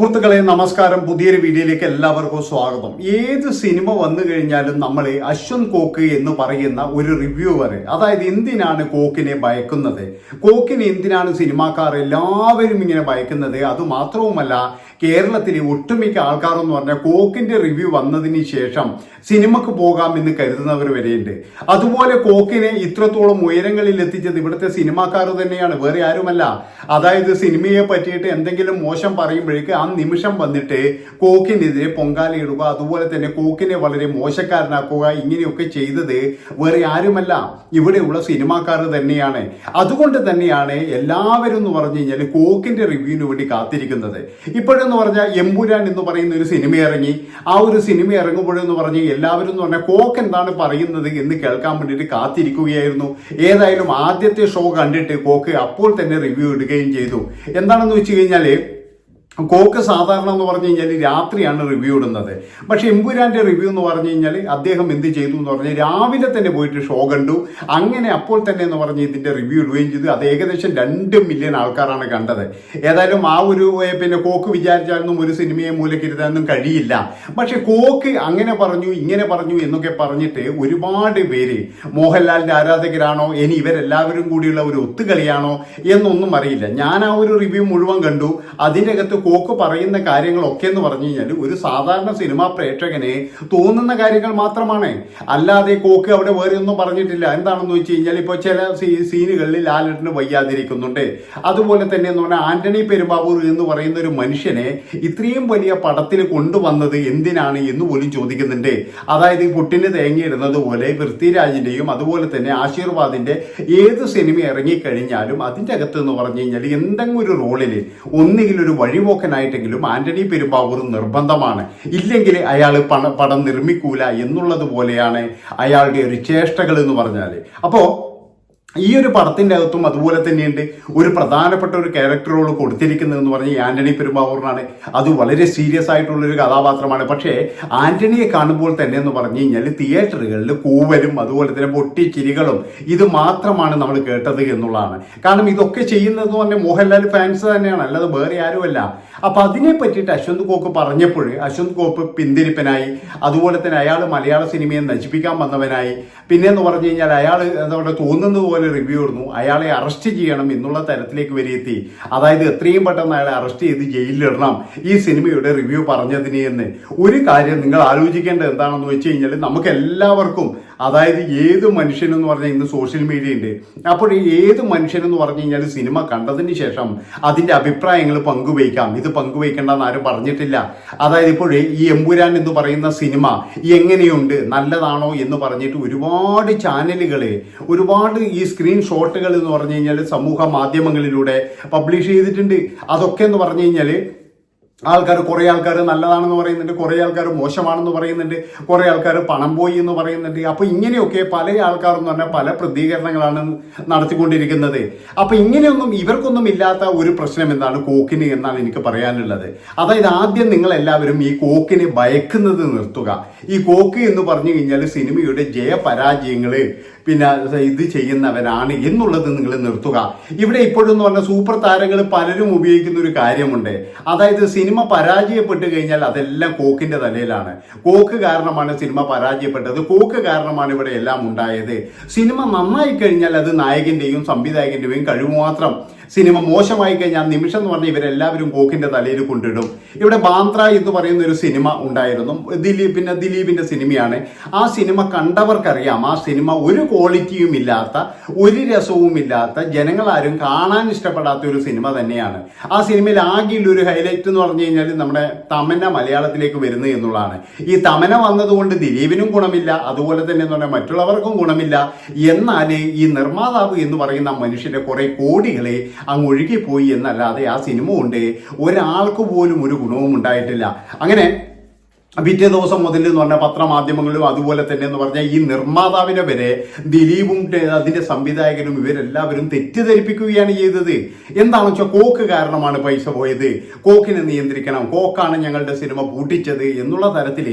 സുഹൃത്തുക്കളെ നമസ്കാരം. പുതിയൊരു വീഡിയോയിലേക്ക് എല്ലാവർക്കും സ്വാഗതം. ഏത് സിനിമ വന്നു കഴിഞ്ഞാലും നമ്മൾ അശ്വൻ കോക്ക് എന്ന് പറയുന്ന ഒരു റിവ്യൂവർ അതായത് എന്തിനാണ് കോക്കിനെ ഭയക്കുന്നത്? കോക്കിനെ എന്തിനാണ് സിനിമാക്കാർ എല്ലാവരും ഇങ്ങനെ ഭയക്കുന്നത്? അത് മാത്രവുമല്ല കേരളത്തിലെ ഒട്ടുമിക്ക ആൾക്കാർ എന്ന് പറഞ്ഞാൽ കോക്കിന്റെ റിവ്യൂ വന്നതിന് ശേഷം സിനിമക്ക് പോകാം എന്ന് കരുതുന്നവർ വരെയുണ്ട്. അതുപോലെ കോക്കിനെ ഇത്രത്തോളം ഉയരങ്ങളിൽ എത്തിച്ചത് ഇവിടുത്തെ സിനിമാക്കാർ തന്നെയാണ് വേറെ ആരുമല്ല. അതായത് സിനിമയെ പറ്റിയിട്ട് എന്തെങ്കിലും മോശം പറയുമ്പോഴേക്ക് ആ നിമിഷം വന്നിട്ട് കോക്കിനെതിരെ പൊങ്കാലയിടുക അതുപോലെ തന്നെ കോക്കിനെ വളരെ മോശക്കാരനാക്കുക ഇങ്ങനെയൊക്കെ ചെയ്തത് വേറെ ആരുമല്ല. ഇവിടെയുള്ള സിനിമാക്കാർ തന്നെയാണ്. അതുകൊണ്ട് തന്നെയാണ് എല്ലാവരും എന്ന് പറഞ്ഞു കഴിഞ്ഞാൽ കോക്കിന്റെ റിവ്യൂവിന് വേണ്ടി കാത്തിരിക്കുന്നത്. ഇപ്പോഴെന്ന് പറഞ്ഞാൽ എമ്പുരാൻ എന്ന് പറയുന്ന ഒരു സിനിമ ഇറങ്ങി. ആ ഒരു സിനിമ ഇറങ്ങുമ്പോഴെന്ന് പറഞ്ഞാൽ എല്ലാവരും എന്ന് പറഞ്ഞാൽ കോക്ക് എന്താണ് പറയുന്നത് എന്ന് കേൾക്കാൻ വേണ്ടിയിട്ട് കാത്തിരിക്കുകയായിരുന്നു. ഏതായാലും ആദ്യത്തെ ഷോ കണ്ടിട്ട് കോക്ക് അപ്പോൾ തന്നെ റിവ്യൂ ഇടുകയും ചെയ്തു. എന്താണെന്ന് വെച്ച് കഴിഞ്ഞാൽ കോക്ക് സാധാരണ എന്ന് പറഞ്ഞു കഴിഞ്ഞാൽ രാത്രിയാണ് റിവ്യൂ ഇടുന്നത്. പക്ഷെ എമ്പുരാന്റെ റിവ്യൂ എന്ന് പറഞ്ഞു കഴിഞ്ഞാൽ അദ്ദേഹം എന്ത് ചെയ്തു എന്ന് പറഞ്ഞാൽ രാവിലെ തന്നെ പോയിട്ട് ഷോ കണ്ടു. അങ്ങനെ അപ്പോൾ തന്നെ എന്ന് പറഞ്ഞ് ഇതിന്റെ റിവ്യൂ ഇടുകയും ചെയ്തു. അത് ഏകദേശം രണ്ട് മില്യൺ ആൾക്കാരാണ് കണ്ടത്. ഏതായാലും ആ ഒരു പിന്നെ കോക്ക് വിചാരിച്ചാലൊന്നും ഒരു സിനിമയെ മൂലക്കിരുത്താനൊന്നും കഴിയില്ല. പക്ഷെ കോക്ക് അങ്ങനെ പറഞ്ഞു ഇങ്ങനെ പറഞ്ഞു എന്നൊക്കെ പറഞ്ഞിട്ട് ഒരുപാട് പേര് മോഹൻലാലിന്റെ ആരാധകരാണോ ഇനി ഇവരെല്ലാവരും കൂടിയുള്ള ഒരു ഒത്തുകളിയാണോ എന്നൊന്നും അറിയില്ല. ഞാൻ ആ ഒരു റിവ്യൂ മുഴുവൻ കണ്ടു. അതിന്റെ അകത്ത് കോക്ക് പറയുന്ന കാര്യങ്ങളൊക്കെ എന്ന് പറഞ്ഞു കഴിഞ്ഞാൽ ഒരു സാധാരണ സിനിമാ പ്രേക്ഷകനെ തോന്നുന്ന കാര്യങ്ങൾ മാത്രമാണ്. അല്ലാതെ കോക്ക് അവിടെ വേറെ ഒന്നും പറഞ്ഞിട്ടില്ല. എന്താണെന്ന് വെച്ച് കഴിഞ്ഞാൽ ഇപ്പോൾ ചില സീനുകളിൽ ലാലേട്ടന് വയ്യാതിരിക്കുന്നുണ്ട്. അതുപോലെ തന്നെ എന്ന് പറഞ്ഞാൽ ആന്റണി പെരുമ്പാവൂർ എന്ന് പറയുന്ന ഒരു മനുഷ്യനെ ഇത്രയും വലിയ പടത്തിൽ കൊണ്ടുവന്നത് എന്തിനാണ് എന്ന് പോലും ചോദിക്കുന്നുണ്ട്. അതായത് പുട്ടിന് തേങ്ങയിടുന്നത് പോലെ പൃഥ്വിരാജിന്റെയും അതുപോലെ തന്നെ ആശീർവാദിന്റെ ഏത് സിനിമ ഇറങ്ങിക്കഴിഞ്ഞാലും അതിന്റെ അകത്ത് എന്ന് പറഞ്ഞു കഴിഞ്ഞാൽ എന്തെങ്കിലും ഒരു റോളിൽ ഒന്നുകിൽ ഒരു വഴിപോക്കനായിട്ടെങ്കിലും ആന്റണി പെരുമ്പാവൂർ നിർബന്ധമാണ്. ഇല്ലെങ്കിൽ അയാൾ പണ പടം നിർമ്മിക്കൂല എന്നുള്ളത് പോലെയാണ് അയാളുടെ ഒരു ചേഷ്ടകൾ എന്ന് പറഞ്ഞാൽ അപ്പോൾ ഈ ഒരു പടത്തിന്റെ അകത്തും അതുപോലെ തന്നെയുണ്ട്. ഒരു പ്രധാനപ്പെട്ട ഒരു ക്യാരക്ടർ റോൾ കൊടുത്തിരിക്കുന്നത് എന്ന് പറഞ്ഞാൽ ആന്റണി പെരുമ്പാവൂറിനാണ് അത് വളരെ സീരിയസ് ആയിട്ടുള്ളൊരു കഥാപാത്രമാണ്. പക്ഷേ ആന്റണിയെ കാണുമ്പോൾ തന്നെ എന്ന് പറഞ്ഞു കഴിഞ്ഞാൽ തിയേറ്ററുകളിൽ കൂവലും അതുപോലെ തന്നെ പൊട്ടിച്ചിരികളും ഇത് മാത്രമാണ് നമ്മൾ കേട്ടത് എന്നുള്ളതാണ്. കാരണം ഇതൊക്കെ ചെയ്യുന്നത് എന്ന് പറഞ്ഞാൽ മോഹൻലാൽ ഫാൻസ് തന്നെയാണ്. അല്ലാതെ വേറെ ആരുമല്ല. അപ്പൊ അതിനെ പറ്റിയിട്ട് അശ്വന്ത് കോക്ക് പറഞ്ഞപ്പോൾ അശ്വന്ത് കോപ്പ് പിന്തിരിപ്പനായി. അതുപോലെ തന്നെ അയാൾ മലയാള സിനിമയെ നശിപ്പിക്കാൻ വന്നവനായി. പിന്നെ എന്ന് പറഞ്ഞു കഴിഞ്ഞാൽ അയാൾ അതവിടെ തോന്നുന്നത് പോലെ റിവ്യൂ ഇടുന്നു. അയാളെ അറസ്റ്റ് ചെയ്യണം എന്നുള്ള തരത്തിലേക്ക് വരെയെത്തി അതായത് എത്രയും പെട്ടെന്ന് അയാളെ അറസ്റ്റ് ചെയ്ത് ജയിലിലിടണം ഈ സിനിമയുടെ റിവ്യൂ പറഞ്ഞതിനെ എന്ന്. ഒരു കാര്യം നിങ്ങൾ ആലോചിക്കേണ്ടത് എന്താണെന്ന് വെച്ച് കഴിഞ്ഞാൽ നമുക്ക് എല്ലാവർക്കും അതായത് ഏത് മനുഷ്യനെന്ന് പറഞ്ഞാൽ ഇന്ന് സോഷ്യൽ മീഡിയ ഉണ്ട് അപ്പോൾ ഏത് മനുഷ്യനെന്ന് പറഞ്ഞു കഴിഞ്ഞാൽ സിനിമ കണ്ടതിന് ശേഷം അതിന്റെ അഭിപ്രായങ്ങൾ പങ്കുവയ്ക്കാം. ഇത് പങ്കുവയ്ക്കേണ്ടെന്ന് ആരും പറഞ്ഞിട്ടില്ല. അതായത് ഇപ്പോൾ ഈ എമ്പുരാൻ എന്ന് പറയുന്ന സിനിമ എങ്ങനെയുണ്ട്? നല്ലതാണോ എന്ന് പറഞ്ഞിട്ട് ഒരുപാട് ചാനലുകൾ ഒരുപാട് ഈ സ്ക്രീൻ ഷോട്ടുകൾ എന്ന് പറഞ്ഞു കഴിഞ്ഞാൽ സമൂഹ മാധ്യമങ്ങളിലൂടെ പബ്ലിഷ് ചെയ്തിട്ടുണ്ട്. അതൊക്കെ എന്ന് പറഞ്ഞു കഴിഞ്ഞാൽ ആൾക്കാർ കുറേ ആൾക്കാർ നല്ലതാണെന്ന് പറയുന്നുണ്ട് കുറേ ആൾക്കാർ മോശമാണെന്ന് പറയുന്നുണ്ട് കുറേ ആൾക്കാർ പണം പോയി എന്ന് പറയുന്നുണ്ട്. അപ്പോൾ ഇങ്ങനെയൊക്കെ പല ആൾക്കാരെന്ന് പറഞ്ഞാൽ പല പ്രതികരണങ്ങളാണ് നടത്തിക്കൊണ്ടിരിക്കുന്നത്. അപ്പോൾ ഇങ്ങനെയൊന്നും ഇവർക്കൊന്നും ഇല്ലാത്ത ഒരു പ്രശ്നം എന്താണ് കോക്കിന് എന്നാണ് എനിക്ക് പറയാനുള്ളത്. അതായത് ആദ്യം നിങ്ങൾ എല്ലാവരും ഈ കോക്കിനെ ഭയക്കുന്നത് നിർത്തുക. ഈ കോക്ക് എന്ന് പറഞ്ഞു കഴിഞ്ഞാൽ സിനിമയുടെ ജയപരാജയങ്ങൾ പിന്നെ ഇത് ചെയ്യുന്നവനാണ് എന്നുള്ളത് നിങ്ങൾ നിർത്തുക. ഇവിടെ ഇപ്പോഴെന്ന് പറഞ്ഞ സൂപ്പർ താരങ്ങൾ പലരും ഉപയോഗിക്കുന്ന ഒരു കാര്യമുണ്ട്. അതായത് സിനിമ പരാജയപ്പെട്ട് കഴിഞ്ഞാൽ അതെല്ലാം കോക്കിന്റെ തലയിലാണ്. കോക്ക് കാരണമാണ് സിനിമ പരാജയപ്പെട്ടത്. കോക്ക് കാരണമാണ് ഇവിടെ എല്ലാം ഉണ്ടായത്. സിനിമ നന്നായി കഴിഞ്ഞാൽ അത് നായകന്റെയും സംവിധായകന്റെയും കഴിവ് മാത്രം. സിനിമ മോശമായി കഴിഞ്ഞാൽ നിമിഷം എന്ന് പറഞ്ഞാൽ ഇവരെല്ലാവരും കോക്കിന്റെ തലയിൽ കൊണ്ടിടും. ഇവിടെ ബാന്ദ്ര എന്ന് പറയുന്ന ഒരു സിനിമ ഉണ്ടായിരുന്നു. ദിലീപ് പിന്നെ ദിലീപിന്റെ സിനിമയാണ്. ആ സിനിമ കണ്ടവർക്കറിയാം. ആ സിനിമ ഒരു ക്വാളിറ്റിയും ഇല്ലാത്ത ഒരു രസവും ഇല്ലാത്ത ജനങ്ങളാരും കാണാൻ ഇഷ്ടപ്പെടാത്ത ഒരു സിനിമ തന്നെയാണ്. ആ സിനിമയിൽ ആകെയുള്ള ഒരു ഹൈലൈറ്റ് എന്ന് പറഞ്ഞു കഴിഞ്ഞാൽ നമ്മുടെ തമന മലയാളത്തിലേക്ക് വരുന്നു എന്നുള്ളതാണ്. ഈ തമന വന്നതുകൊണ്ട് ദിലീപിനും ഗുണമില്ല അതുപോലെ തന്നെ എന്ന് പറഞ്ഞാൽ മറ്റുള്ളവർക്കും ഗുണമില്ല. എന്നാൽ ഈ നിർമ്മാതാവ് എന്ന് പറയുന്ന മനുഷ്യന്റെ കുറെ കോടികളെ അങ്ങ് ഒഴുകിപ്പോയി എന്നല്ലാതെ ആ സിനിമ കൊണ്ട് ഒരാൾക്ക് പോലും ഒരു ഗുണവും ഉണ്ടായിട്ടില്ല. അങ്ങനെ പിറ്റേ ദിവസം മുതൽ എന്ന് പറഞ്ഞാൽ പത്രമാധ്യമങ്ങളിലും അതുപോലെ തന്നെ എന്ന് പറഞ്ഞാൽ ഈ നിർമ്മാതാവിനെ വരെ ദിലീപും അതിന്റെ സംവിധായകനും ഇവരെല്ലാവരും തെറ്റിദ്ധരിപ്പിക്കുകയാണ് ചെയ്തത്. എന്താണെന്ന് വെച്ചാൽ കോക്ക് കാരണമാണ് പൈസ പോയത്. കോക്കിനെ നിയന്ത്രിക്കണം. കോക്കാണ് ഞങ്ങളുടെ സിനിമ പൂട്ടിച്ചത് എന്നുള്ള തരത്തിൽ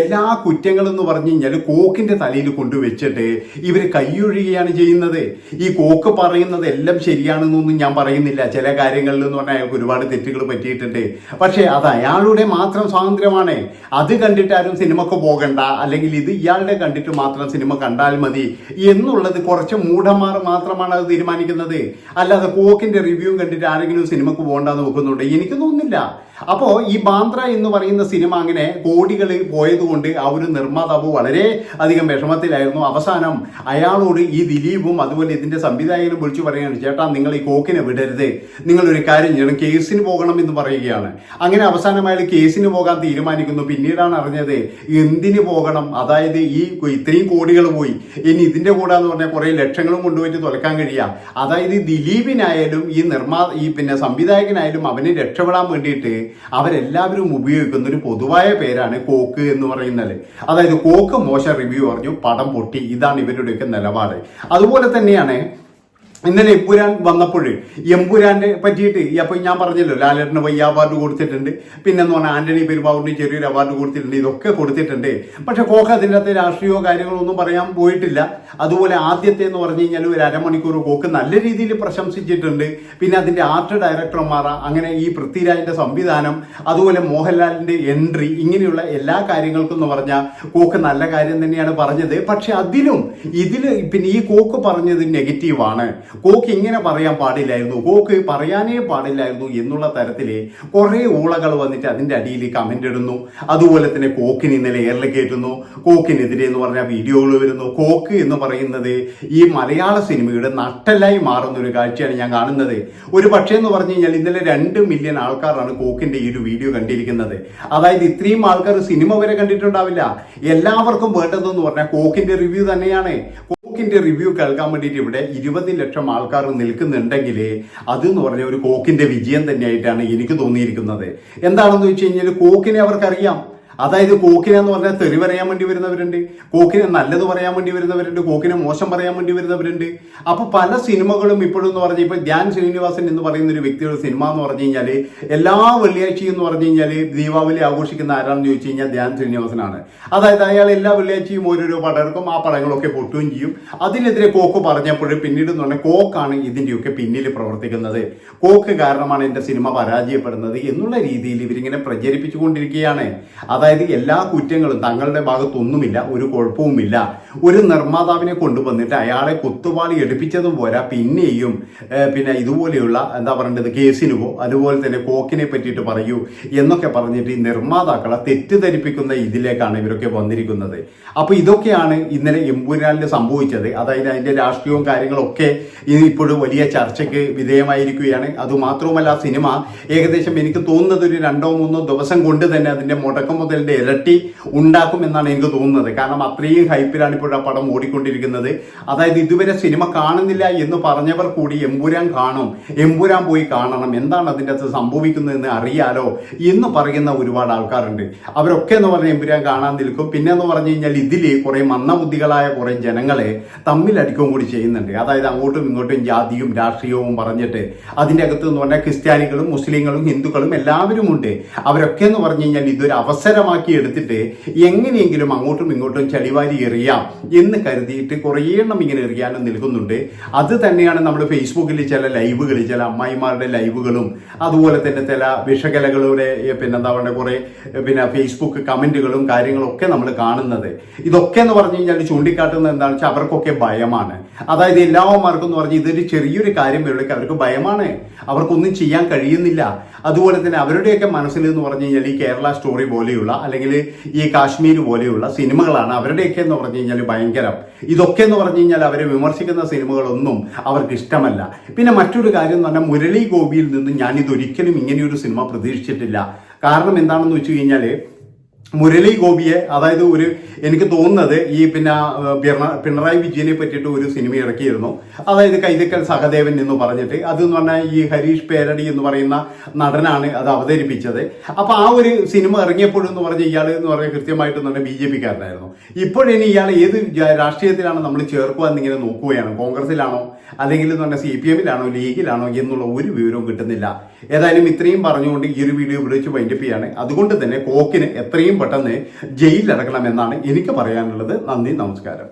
എല്ലാ കുറ്റങ്ങളും എന്ന് പറഞ്ഞു കഴിഞ്ഞാൽ കോക്കിന്റെ തലയിൽ കൊണ്ടുവച്ചിട്ട് ഇവർ കൈയൊഴുകയാണ് ചെയ്യുന്നത്. ഈ കോക്ക് പറയുന്നത് എല്ലാം ശരിയാണെന്നൊന്നും ഞാൻ പറയുന്നില്ല. ചില കാര്യങ്ങളിൽ എന്ന് പറഞ്ഞാൽ അയാൾക്ക് ഒരുപാട് തെറ്റുകൾ പറ്റിയിട്ടുണ്ട്. പക്ഷേ അത് അയാളുടെ മാത്രം സ്വാതന്ത്ര്യമാണ്. അത് കണ്ടിട്ട് ആരും സിനിമക്ക് പോകണ്ട. അല്ലെങ്കിൽ ഇത് ഇയാളുടെ കണ്ടിട്ട് മാത്രം സിനിമ കണ്ടാൽ മതി എന്നുള്ളത് കുറച്ച് മൂഢന്മാർ മാത്രമാണ് അത് തീരുമാനിക്കുന്നത്. അല്ലാതെ കോക്കിന്റെ റിവ്യൂ കണ്ടിട്ട് ആരെങ്കിലും സിനിമക്ക് പോകണ്ടെന്ന് നോക്കുന്നുണ്ട്. എനിക്ക് തോന്നുന്നില്ല. അപ്പോ ഈ ബാന്ദ്ര എന്ന് പറയുന്ന സിനിമ അങ്ങനെ കോടികൾ പോയതുകൊണ്ട് ആ ഒരു നിർമ്മാതാവ് വളരെ അധികം വിഷമത്തിലായിരുന്നു. അവസാനം അയാളോട് ഈ ദിലീപും അതുപോലെ ഇതിന്റെ സംവിധായകനും വിളിച്ചു പറയുകയാണ് ചേട്ടാ നിങ്ങൾ ഈ കോക്കിനെ വിടരുത്. നിങ്ങൾ ഒരു കാര്യം ചെയ്യണം. കേസിന് പോകണം എന്ന് പറയുകയാണ്. അങ്ങനെ അവസാനം കേസിന് പോകാൻ തീരുമാനിക്കുന്നു. പിന്നീടാണ് അറിഞ്ഞത് എന്തിനു പോകണം? അതായത് ഈ ഇത്രയും കോടികൾ പോയി. ഇനി ഇതിന്റെ കൂടെ എന്ന് പറഞ്ഞാൽ കുറെ ലക്ഷങ്ങളും കൊണ്ടുപോയിട്ട് തുലക്കാൻ കഴിയുക അതായത് ദിലീപിനായാലും ഈ നിർമ്മാ ഈ പിന്നെ സംവിധായകനായാലും അവനെ രക്ഷപ്പെടാൻ വേണ്ടിയിട്ട് അവരെല്ലാവരും ഉപയോഗിക്കുന്ന ഒരു പൊതുവായ പേരാണ് കോക്ക് എന്ന് പറയുന്നത്. അതായത് കോക്ക് മോശം റിവ്യൂ പറഞ്ഞു പടം പൊട്ടി. ഇതാണ് ഇവരുടെയൊക്കെ നിലപാട്. അതുപോലെ തന്നെയാണ് ഇന്നലെ എമ്പുരാൻ വന്നപ്പോൾ എമ്പുരാന്റെ പറ്റിയിട്ട് അപ്പോൾ അപ്പൊ ഞാൻ പറഞ്ഞല്ലോ ലാലേട്ടന് വയ്യ അവാർഡ് കൊടുത്തിട്ടുണ്ട്. പിന്നെ എന്ന് പറഞ്ഞാൽ ആന്റണി പെരുമാവൂരിന് ചെറിയൊരു അവാർഡ് കൊടുത്തിട്ടുണ്ട് ഇതൊക്കെ കൊടുത്തിട്ടുണ്ട്. പക്ഷെ കോക്ക അതിന്റെ അകത്ത് രാഷ്ട്രീയമോ കാര്യങ്ങളോ ഒന്നും പറയാൻ പോയിട്ടില്ല. അതുപോലെ ആദ്യത്തെ എന്ന് പറഞ്ഞു കഴിഞ്ഞാൽ ഒരു അരമണിക്കൂർ കോക്ക് നല്ല രീതിയിൽ പ്രശംസിച്ചിട്ടുണ്ട്. പിന്നെ അതിന്റെ ആർട്ട് ഡയറക്ടർമാർ അങ്ങനെ ഈ പൃഥ്വിരാജിന്റെ സംവിധാനം അതുപോലെ മോഹൻലാലിന്റെ എൻട്രി ഇങ്ങനെയുള്ള എല്ലാ കാര്യങ്ങൾക്കും എന്ന് പറഞ്ഞാൽ കോക്ക് നല്ല കാര്യം തന്നെയാണ് പറഞ്ഞത്. പക്ഷെ അതിലും ഇതിൽ പിന്നെ ഈ കോക്ക് പറഞ്ഞത് നെഗറ്റീവാണ് കോക്ക് ഇങ്ങനെ പറയാൻ പാടില്ലായിരുന്നു കോക്ക് പറയാനേ പാടില്ലായിരുന്നു എന്നുള്ള തരത്തിൽ കുറെ ഊളകൾ വന്നിട്ട് അതിന്റെ അടിയിൽ കമന്റ് ഇടുന്നു. അതുപോലെ തന്നെ കോക്കിന് ഇന്നലെ എയറിൽ കയറ്റുന്നു കോക്കിനെതിരെ എന്ന് പറഞ്ഞ വീഡിയോകൾ വരുന്നു. കോക്ക് എന്ന് പറയുന്നത് ഈ മലയാള സിനിമയുടെ നട്ടലായി മാറുന്ന ഒരു കാഴ്ചയാണ് ഞാൻ കാണുന്നത്. ഒരു പക്ഷേ എന്ന് പറഞ്ഞു കഴിഞ്ഞാൽ ഇന്നലെ രണ്ട് മില്യൺ ആൾക്കാരാണ് കോക്കിന്റെ ഈ ഒരു വീഡിയോ കണ്ടിരിക്കുന്നത്. അതായത് ഇത്രയും ആൾക്കാർ സിനിമ വരെ കണ്ടിട്ടുണ്ടാവില്ല. എല്ലാവർക്കും വേണ്ടതെന്ന് പറഞ്ഞാൽ കോക്കിന്റെ റിവ്യൂ തന്നെയാണ്. കോക്കിന്റെ റിവ്യൂ കേൾക്കാൻ വേണ്ടിയിട്ട് ഇവിടെ ഇരുപത് ലക്ഷം ആൾക്കാർ നിൽക്കുന്നുണ്ടെങ്കിൽ അത് എന്ന് പറഞ്ഞ ഒരു കോക്കിന്റെ വിജയം തന്നെയായിട്ടാണ് എനിക്ക് തോന്നിയിരിക്കുന്നത്. എന്താണെന്ന് വെച്ച് കഴിഞ്ഞാൽ കോക്കിനെ അവർക്കറിയാം. അതായത് കോക്കിനെ എന്ന് പറഞ്ഞാൽ തെറി പറയാൻ വേണ്ടി വരുന്നവരുണ്ട്. കോക്കിനെ നല്ലത് പറയാൻ വേണ്ടി വരുന്നവരുണ്ട്. കോക്കിനെ മോശം പറയാൻ വേണ്ടി വരുന്നവരുണ്ട്. അപ്പൊ പല സിനിമകളും ഇപ്പോഴെന്ന് പറഞ്ഞ ഇപ്പൊ ധ്യാൻ ശ്രീനിവാസൻ എന്ന് പറയുന്ന ഒരു വ്യക്തിയുടെ സിനിമ എന്ന് പറഞ്ഞു കഴിഞ്ഞാൽ എല്ലാ വെള്ളിയാഴ്ചയും എന്ന് പറഞ്ഞു കഴിഞ്ഞാൽ ദീപാവലി ആഘോഷിക്കുന്ന ആരാണെന്ന് ചോദിച്ചു കഴിഞ്ഞാൽ ധ്യാൻ ശ്രീനിവാസനാണ്. അതായത് അയാൾ എല്ലാ വെള്ളിയാഴ്ചയും ഓരോരോ പടം ആ പടങ്ങളൊക്കെ പൊട്ടുകയും ചെയ്യും. അതിനെതിരെ കോക്ക് പറഞ്ഞപ്പോൾ പിന്നീട് എന്ന് പറഞ്ഞാൽ കോക്കാണ് ഇതിന്റെയൊക്കെ പിന്നിൽ പ്രവർത്തിക്കുന്നത്. കോക്ക് കാരണമാണ് എന്റെ സിനിമ പരാജയപ്പെടുന്നത് എന്നുള്ള രീതിയിൽ ഇവരിങ്ങനെ പ്രചരിപ്പിച്ചുകൊണ്ടിരിക്കുകയാണ്. അതായത് എല്ലാ കുറ്റങ്ങളും തങ്ങളുടെ ഭാഗത്തൊന്നുമില്ല ഒരു കുഴപ്പവുമില്ല. ഒരു നിർമ്മാതാവിനെ കൊണ്ടുവന്നിട്ട് അയാളെ കുത്തുപാളി എടുപ്പിച്ചതും പോരാ പിന്നെയും പിന്നെ ഇതുപോലെയുള്ള എന്താ പറയേണ്ടത് കേസിനുവോ അതുപോലെ തന്നെ കോക്കിനെ പറ്റിയിട്ട് പറയൂ എന്നൊക്കെ പറഞ്ഞിട്ട് ഈ നിർമ്മാതാക്കളെ തെറ്റിദ്ധരിപ്പിക്കുന്ന ഇതിലേക്കാണ് ഇവരൊക്കെ വന്നിരിക്കുന്നത്. അപ്പോൾ ഇതൊക്കെയാണ് ഇന്നലെ എമ്പുരാനിൽ സംഭവിച്ചത്. അതായത് അതിന്റെ രാഷ്ട്രീയവും കാര്യങ്ങളൊക്കെ ഇപ്പോഴും വലിയ ചർച്ചയ്ക്ക് വിധേയമായിരിക്കുകയാണ്. അതുമാത്രവുമല്ല സിനിമ ഏകദേശം എനിക്ക് തോന്നുന്നത് ഒരു രണ്ടോ മൂന്നോ ദിവസം കൊണ്ട് തന്നെ അതിന്റെ മുടക്കം മുതലിന്റെ ഇരട്ടി ഉണ്ടാക്കും എന്നാണ് എനിക്ക് തോന്നുന്നത്. കാരണം അത്രയും ഹൈപ്പിലാണ് ആ പടം ഓടിക്കൊണ്ടിരിക്കുന്നത്. അതായത് ഇതുവരെ സിനിമ കാണുന്നില്ല എന്ന് പറഞ്ഞവർ കൂടി എമ്പുരാൻ കാണും. എമ്പുരാൻ പോയി കാണണം. എന്താണ് അതിന്റെ അകത്ത് സംഭവിക്കുന്നതെന്ന് അറിയാലോ എന്ന് പറയുന്ന ഒരുപാട് ആൾക്കാരുണ്ട്. അവരൊക്കെ എന്ന് പറഞ്ഞാൽ എമ്പുരാൻ കാണാൻ നിൽക്കും. പിന്നെ എന്ന് പറഞ്ഞു കഴിഞ്ഞാൽ ഇതിൽ കുറെ മന്ദബുദ്ധികളായ കുറേ ജനങ്ങളെ തമ്മിലടിക്കുകയും കൂടി ചെയ്യുന്നുണ്ട്. അതായത് അങ്ങോട്ടും ഇങ്ങോട്ടും ജാതിയും രാഷ്ട്രീയവും പറഞ്ഞിട്ട് അതിന്റെ അകത്ത് എന്ന് പറഞ്ഞാൽ ക്രിസ്ത്യാനികളും മുസ്ലിങ്ങളും ഹിന്ദുക്കളും എല്ലാവരും ഉണ്ട്. അവരൊക്കെ എന്ന് പറഞ്ഞു കഴിഞ്ഞാൽ ഇതൊരു അവസരമാക്കി എടുത്തിട്ട് എങ്ങനെയെങ്കിലും അങ്ങോട്ടും ഇങ്ങോട്ടും ചളിവാരി എറിയാം. എന്ന് കരുതിയിട്ട് കുറേ എണ്ണം ഇങ്ങനെ എറിയാനും നിൽക്കുന്നുണ്ട്. അത് തന്നെയാണ് നമ്മൾ ഫേസ്ബുക്കിൽ ചില ലൈവുകൾ ചില അമ്മായിമാരുടെ ലൈവുകളും അതുപോലെ തന്നെ ചില വിഷകലകളുടെ പിന്നെ എന്താ പറയുക കുറെ പിന്നെ ഫേസ്ബുക്ക് കമന്റുകളും കാര്യങ്ങളൊക്കെ നമ്മൾ കാണുന്നത്. ഇതൊക്കെ എന്ന് പറഞ്ഞു കഴിഞ്ഞാൽ ചൂണ്ടിക്കാട്ടുന്നത് എന്താണെന്ന് വെച്ചാൽ അവർക്കൊക്കെ ഭയമാണ്. അതായത് എല്ലാവർക്കും എന്ന് പറഞ്ഞാൽ ഇതൊരു ചെറിയൊരു കാര്യം വരുമ്പോഴേക്ക് അവർക്ക് ഭയമാണ്. അവർക്കൊന്നും ചെയ്യാൻ കഴിയുന്നില്ല. അതുപോലെ തന്നെ അവരുടെയൊക്കെ മനസ്സിൽ എന്ന് പറഞ്ഞു കഴിഞ്ഞാൽ ഈ കേരള സ്റ്റോറി പോലെയുള്ള അല്ലെങ്കിൽ ഈ കാശ്മീർ പോലെയുള്ള സിനിമകളാണ് അവരുടെയൊക്കെ എന്ന് പറഞ്ഞു കഴിഞ്ഞാൽ ഭയങ്കരം. ഇതൊക്കെ എന്ന് പറഞ്ഞു കഴിഞ്ഞാൽ അവരെ വിമർശിക്കുന്ന സിനിമകളൊന്നും അവർക്ക് ഇഷ്ടമല്ല. പിന്നെ മറ്റൊരു കാര്യം എന്ന് പറഞ്ഞാൽ മുരളി ഗോപിയിൽ നിന്ന് ഞാനിതൊരിക്കലും ഇങ്ങനെയൊരു സിനിമ പ്രതീക്ഷിച്ചിട്ടില്ല. കാരണം എന്താണെന്ന് വെച്ച് കഴിഞ്ഞാൽ മുരളി ഗോപിയെ അതായത് ഒരു എനിക്ക് തോന്നുന്നത് ഈ പിന്നെ പിണ- പിണറായി വിജയനെ പറ്റിയിട്ട് ഒരു സിനിമ ഇറക്കിയിരുന്നു. അതായത് കൈതക്കൽ സഹദേവൻ എന്ന് പറഞ്ഞിട്ട്. അത് എന്ന് പറഞ്ഞാൽ ഈ ഹരീഷ് പേരടി എന്ന് പറയുന്ന നടനാണ് അത് അവതരിപ്പിച്ചത്. അപ്പൊ ആ ഒരു സിനിമ ഇറങ്ങിയപ്പോഴെന്ന് പറഞ്ഞ ഇയാൾ എന്ന് പറഞ്ഞാൽ കൃത്യമായിട്ട് തന്നെ ബി ജെ പിക്കാരനായിരുന്നു. ഇപ്പോഴിനി ഇയാൾ ഏത് രാഷ്ട്രീയത്തിലാണ് നമ്മൾ ചേർക്കുക എന്നിങ്ങനെ നോക്കുകയാണ്? കോൺഗ്രസിലാണോ അല്ലെങ്കിൽ എന്ന് പറഞ്ഞാൽ സി പി എമ്മിലാണോ ലീഗിലാണോ എന്നുള്ള ഒരു വിവരവും കിട്ടുന്നില്ല. ഏതായാലും ഇത്രയും പറഞ്ഞുകൊണ്ട് ഈ ഒരു വീഡിയോ വിളിച്ച് വൈൻഡപ്പ് അതുകൊണ്ട് തന്നെ കോക്കിന് എത്രയും പെട്ടെന്ന് ജയിലിലടക്കണമെന്നാണ് എനിക്ക് പറയാനുള്ളത്. നന്ദി നമസ്കാരം.